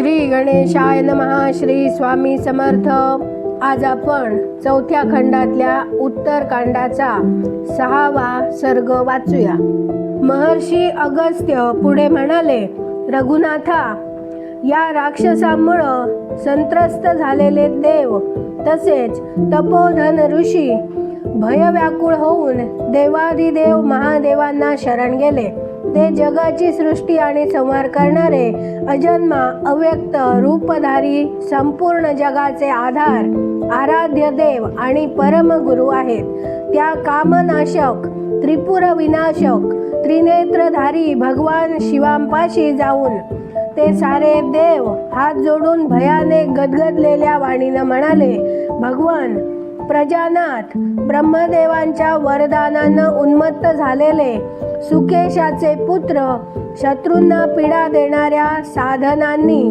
श्री गणेशाय नमहा श्री स्वामी समर्थ. आज आपण चौथ्या खंडातल्या उत्तरकांडाचा सहावा सर्ग वाचूया. महर्षी अगस्त्य पुढे म्हणाले रघुनाथा या राक्षसामुळं संत्रस्त झालेले देव तसेच तपोधन ऋषी भयव्याकुळ होऊन देवादिदेव महादेवांना शरण गेले. ते जगाची सृष्टी आणि संहार करणारे अजन्मा अव्यक्त रूपधारी संपूर्ण जगाचे आधार आराध्य देव आणि परमगुरु आहेत. त्या कामनाशक त्रिपुर विनाशक त्रिनेत्रधारी भगवान शिवांपाशी जाऊन ते सारे देव हात जोडून भयाने गदगदलेल्या वाणीनं म्हणाले भगवान प्रजानाथ ब्रह्मदेवांच्या वरदानानं उन्मत्त झालेले सुकेशाचे पुत्र शत्रूंना पीडा देणाऱ्या साधनांनी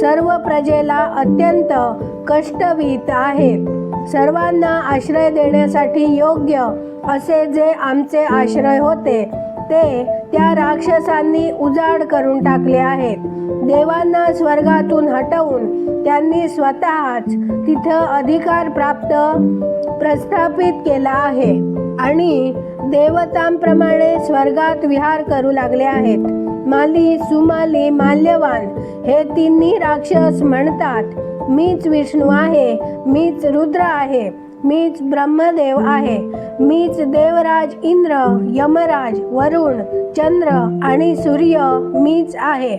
सर्व प्रजेला अत्यंत कष्टवीत आहेत. सर्वांना आश्रय देण्यासाठी योग्य असे जे आमचे आश्रय होते ते त्या राक्षसांनी उजाड करून टाकले आहेत. देवांना स्वर्गातून हटवून त्यांनी स्वतःच तिथं अधिकार प्राप्त प्रस्थापित केला आहे आणि देवतांप्रमाणे स्वर्गात विहार करू लागले आहेत. माली सुमाली माल्यवान हे तिन्ही राक्षस म्हणतात मीच विष्णू आहे मीच रुद्र आहे. मीच ब्रह्मदेव आहे. मीच देवराज इंद्र यमराज वरुण चंद्र आणि सूर्य मीच आहे.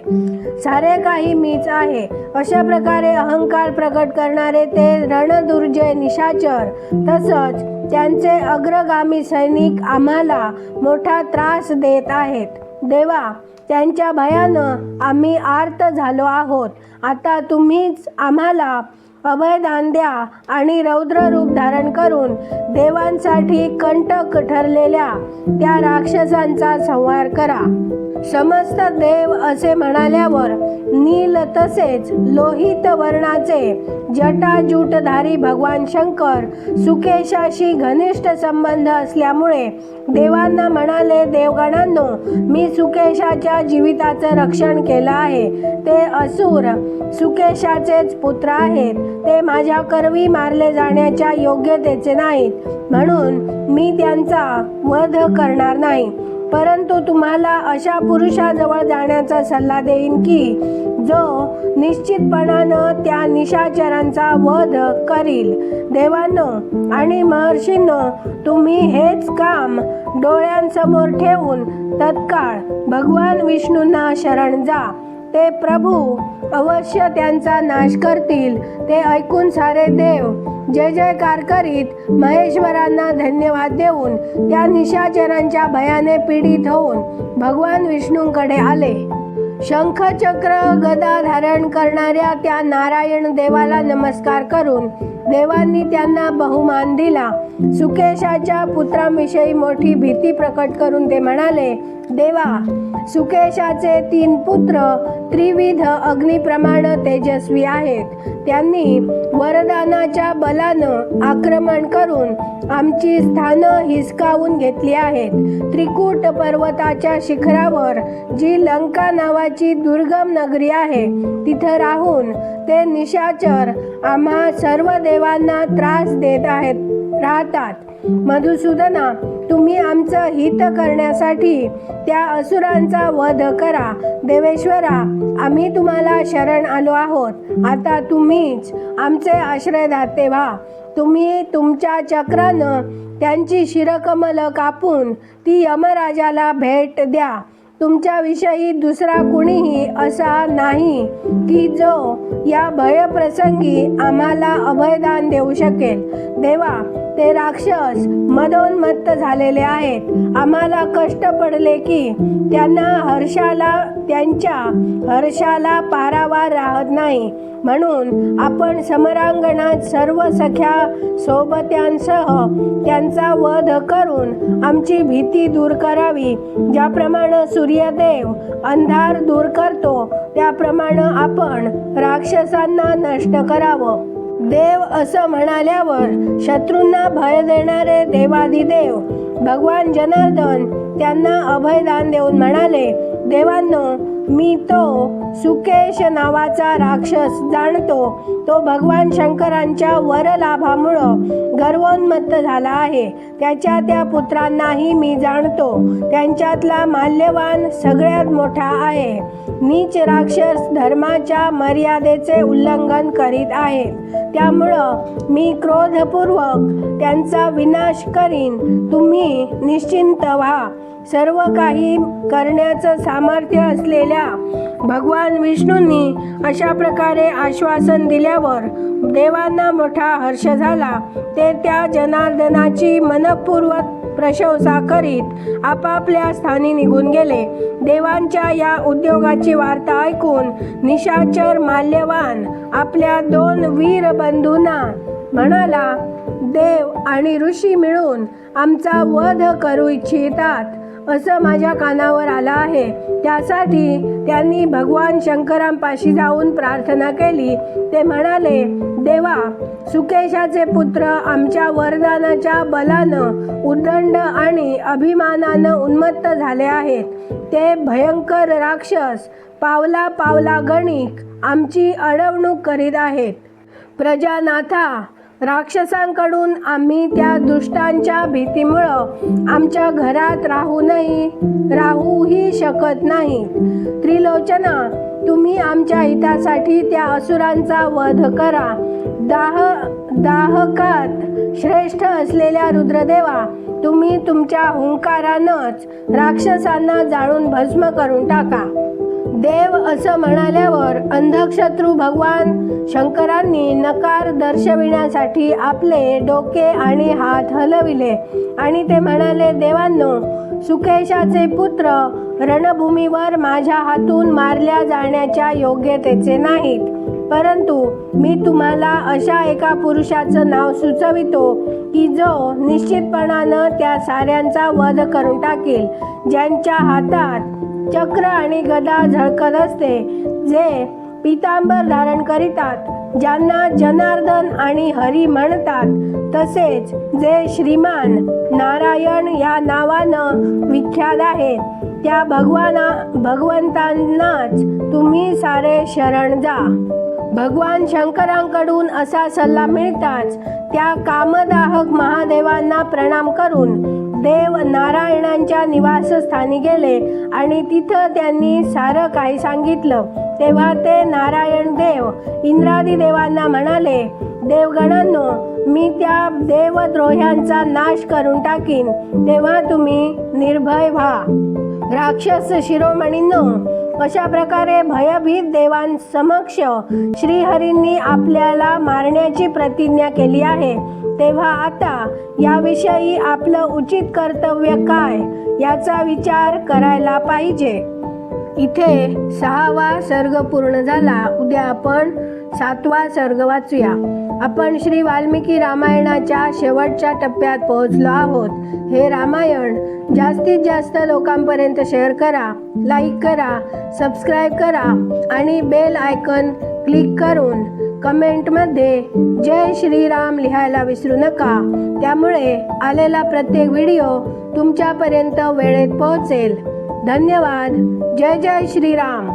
सारे काही मीच आहे. अशा प्रकारे अहंकार प्रकट करणारे ते रणदुर्जय निशाचर. तसंच त्यांचे अग्रगामी सैनिक आम्हाला मोठा त्रास देत आहेत. देवा त्यांच्या भयानं आम्ही आर्त झालो आहोत. आता तुम्हीच आम्हाला अभयदान द्या आणि रौद्र रूप धारण करून देवांसाठी कंटक ठरलेल्या त्या राक्षसांचा संहार करा. समस्त देव असे म्हणाल्यावर नील तसेच लोहित वर्णाचे जटाजूटधारी भगवान शंकर सुकेशाशी घनिष्ठ संबंध असल्यामुळे देवांना म्हणाले देवगणांनो मी सुकेशाच्या जीविताचं रक्षण केलं आहे. ते असुर सुकेशाचेच पुत्र आहेत. ते माझ्या करवी मारले जाण्याच्या योग्यतेचे नाहीत. म्हणून मी त्यांचा वध करणार नाही. परंतु तुम्हाला अशा पुरुषाजवळ जाण्याचा सल्ला देईन की जो निश्चितपणानं त्या निशाचरांचा वध करील. देवांनो आणि महर्षींनो तुम्ही हेच काम डोळ्यांसमोर ठेवून तत्काळ भगवान विष्णूंना शरण जा. ते प्रभू अवश्य त्यांचा नाश करतील. ते ऐकून सारे देव जय जयकार करीत महेश्वरांना धन्यवाद देऊन त्या निशाचरांच्या भयाने पीडित होऊन भगवान विष्णूंकडे आले. शंखचक्र गदा धारण करणाऱ्या त्या नारायण देवाला नमस्कार करून देवांनी त्यांना बहुमान दिला. सुकेशाच्या पुत्राविषयी मोठी भीती प्रकट करून ते म्हणाले देवा सुकेशाचे तीन पुत्र त्रिविध अग्निप्रमाण तेजस्वी आहेत. त्यांनी वरदानाच्या बलानं आक्रमण करून आमची स्थानं हिसकावून घेतली आहेत. त्रिकूट पर्वताच्या शिखरावर जी लंका नावाची दुर्गम नगरी आहे. तिथं राहून ते निशाचर आम्हा सर्व देवांना त्रास देत आहेत राहतात. मधुसूदना तुम्ही आमचं हित करण्यासाठी त्या असुरांचा वध करा. देवेश्वरा आम्ही तुम्हाला शरण आलो आहोत. आता तुम्हीच आमचे आश्रयदाते व्हा. तुम्ही तुमच्या चक्रानं त्यांची शिरकमल कापून ती यमराजाला भेट द्या. तुमच्याविषयी दुसरा कुणीही असा नाही की जो या भयप्रसंगी आम्हाला अभयदान देऊ शकेल. देवा ते राक्षस मदोन्मत्त झालेले आहेत. आम्हाला कष्ट पडले की त्यांना हर्षाला त्यांच्या हर्षाला पारावार राहत नाही. म्हणून आपण समरांगणात सर्व सख्या सोबत्यांसह त्यांचा वध करून आमची भीती दूर करावी. ज्याप्रमाणे सूर्यदेव अंधार दूर करतो त्याप्रमाणे आपण राक्षसांना नष्ट करावं. देव असं म्हणाल्यावर शत्रूंना भय देणारे देवाधिदेव भगवान जनार्दन त्यांना अभयदान देऊन म्हणाले देवांनो मी तो सुकेश नावाचा राक्षस जाणतो. तो भगवान शंकरांच्या वरलाभामुळं गर्वोन्मत्त झाला आहे. त्याच्या त्या पुत्रांनाही मी जाणतो. त्यांच्यातला माल्यवान सगळ्यात मोठा आहे. नीच राक्षस धर्माच्या मर्यादेचे उल्लंघन करीत आहेत त्यामुळं मी क्रोधपूर्वक त्यांचा विनाश करीन. तुम्ही निश्चिंत व्हा. सर्व काही करण्याचं सामर्थ्य असलेल्या भगवान विष्णूंनी अशा प्रकारे आश्वासन दिल्यावर देवांना मोठा हर्ष झाला. ते त्या जनार्दनाची मनपूर्वक प्रशंसा करीत आपापल्या स्थानी निघून गेले. देवांच्या या उद्योगाची वार्ता ऐकून निशाचर माल्यवान आपल्या दोन वीर बंधूंना म्हणाला देव आणि ऋषी मिळून आमचा वध करू इच्छितात. असं माझ्या कानावर आलं आहे. त्यासाठी त्यांनी भगवान शंकरांपाशी जाऊन प्रार्थना केली. ते म्हणाले देवा सुकेशाचे पुत्र आमच्या वरदानाच्या बलानं उदंड आणि अभिमानानं उन्मत्त झाले आहेत. ते भयंकर राक्षस पावला पावला गणिक आमची अडवणूक करीत आहेत. प्रजानाथा राक्षसांकडून आम्ही त्या दुष्टांच्या भीतीमुळं आमच्या घरात राहूनही राहूही शकत नाही. त्रिलोचना तुम्ही आमच्या हितासाठी त्या असुरांचा वध करा. दाह दाहकात श्रेष्ठ असलेल्या रुद्रदेवा तुम्ही तुमच्या हुंकारानंच राक्षसांना जाळून भस्म करून टाका. देव असं म्हणाल्यावर अंधक्षत्रू भगवान शंकरांनी नकार दर्शविण्यासाठी आपले डोके आणि हात हलविले. आणि ते म्हणाले देवांनो सुकेशाचे पुत्र रणभूमीवर माझ्या हातून मारल्या जाण्याच्या योग्यतेचे नाहीत. परंतु मी तुम्हाला अशा एका पुरुषाचं नाव सुचवितो की जो निश्चितपणानं त्या साऱ्यांचा वध करून टाकेल ज्यांच्या हातात चक्र आणि गदा झळकत असते जे पितांबर धारण करीतात ज्यांना जनार्दन आणि हरी म्हणतात तसेच जे श्रीमान नारायण या नावानं विख्यात आहेत त्या भगवाना भगवंतांनाच तुम्ही सारे शरण जा. भगवान शंकरांकडून असा सल्ला मिळताच त्या कामदाहक महादेवांना प्रणाम करून देव नारायणांच्या निवासस्थानी गेले आणि तिथं त्यांनी सारं काही सांगितलं. तेव्हा ते नारायण देव इंद्रादी देवांना म्हणाले देवगणांनो मी त्या देवद्रोह्यांचा नाश करून टाकीन. तेव्हा तुम्ही निर्भय व्हा. राक्षस शिरोमणींनो अशा प्रकारे भयभीत देवांसमक्ष श्रीहरींनी आपल्याला मारण्याची प्रतिज्ञा केली आहे तेव्हा आता याविषयी आपलं उचित कर्तव्य काय याचा विचार करायला पाहिजे. इथे सहावा सर्ग पूर्ण झाला. उद्या आपण सातवा सर्ग वाचूया. आपण श्री वाल्मिकी रामायणाच्या शेवटच्या टप्प्यात पोहोचलो आहोत. हे रामायण जास्तीत जास्त लोकांपर्यंत शेअर करा लाईक करा सबस्क्राईब करा आणि बेल आयकन क्लिक करून कमेंटमध्ये जय श्रीराम लिहायला विसरू नका. त्यामुळे आलेला प्रत्येक व्हिडिओ तुमच्यापर्यंत वेळेत पोहोचेल. धन्यवाद. जय जय श्रीराम